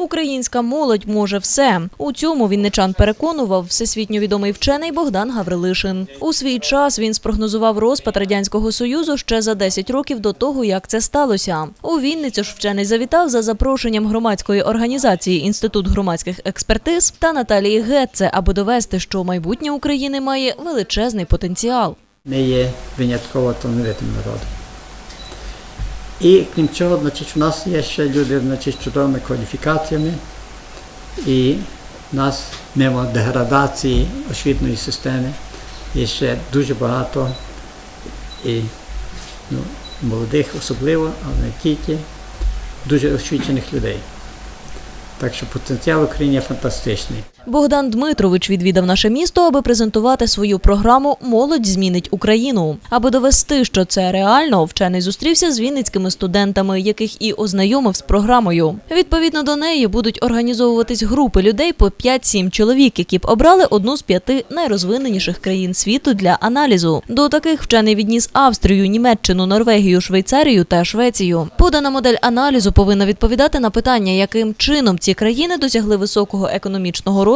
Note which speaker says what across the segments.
Speaker 1: Українська молодь може все. У цьому вінничан переконував всесвітньо відомий вчений Богдан Гаврилишин. У свій час він спрогнозував розпад радянського союзу ще за 10 років до того, як це сталося. У Вінницю ж вчений завітав за запрошенням громадської організації Інститут громадських експертиз та Наталії Гетце, аби довести, що майбутнє України має величезний потенціал.
Speaker 2: Ми є винятково талановитим народом. І крім цього, значить, у нас є ще люди значить, з чудовими кваліфікаціями, і в нас мимо деградації освітньої системи є ще дуже багато і ну, молодих особливо, але не тільки, дуже освічених людей. Так що потенціал в Україні фантастичний.
Speaker 1: Богдан Дмитрович відвідав наше місто, аби презентувати свою програму Молодь змінить Україну. Аби довести, що це реально, вчений зустрівся з вінницькими студентами, яких і ознайомив з програмою. Відповідно до неї будуть організовуватись групи людей по 5-7 чоловік, які б обрали одну з п'яти найрозвиненіших країн світу для аналізу. До таких вчений відніс Австрію, Німеччину, Норвегію, Швейцарію та Швецію. Подана модель аналізу повинна відповідати на питання, яким чином ці країни досягли високого економічного розвитку,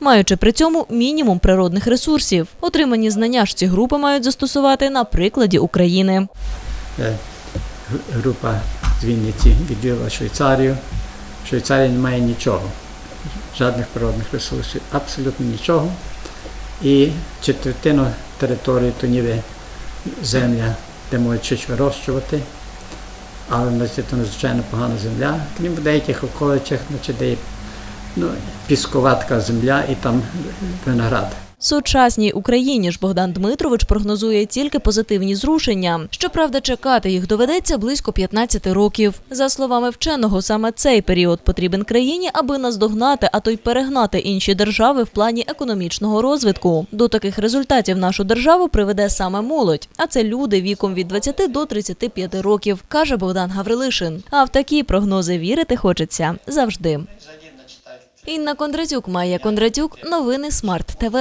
Speaker 1: маючи при цьому мінімум природних ресурсів. Отримані знання ж ці групи мають застосувати на прикладі України.
Speaker 2: Е, група з Вінниці відвідала Швейцарію. В Швейцарії немає нічого, жодних природних ресурсів, абсолютно нічого. І четвертину території то ніби земля, де можуть щось вирощувати. Але значить, це надзвичайно погана земля. Крім в деяких околицях, значить, де ну, пісковатка земля і там виноград.
Speaker 1: Сучасній Україні ж Богдан Дмитрович прогнозує тільки позитивні зрушення. Щоправда, чекати їх доведеться близько 15 років. За словами вченого, саме цей період потрібен країні, аби наздогнати, а то й перегнати інші держави в плані економічного розвитку. До таких результатів нашу державу приведе саме молодь, а це люди віком від 20 до 35 років, каже Богдан Гаврилишин. А в такі прогнози вірити хочеться завжди. Інна Кондратюк, Майя Кондратюк, новини Смарт ТВ.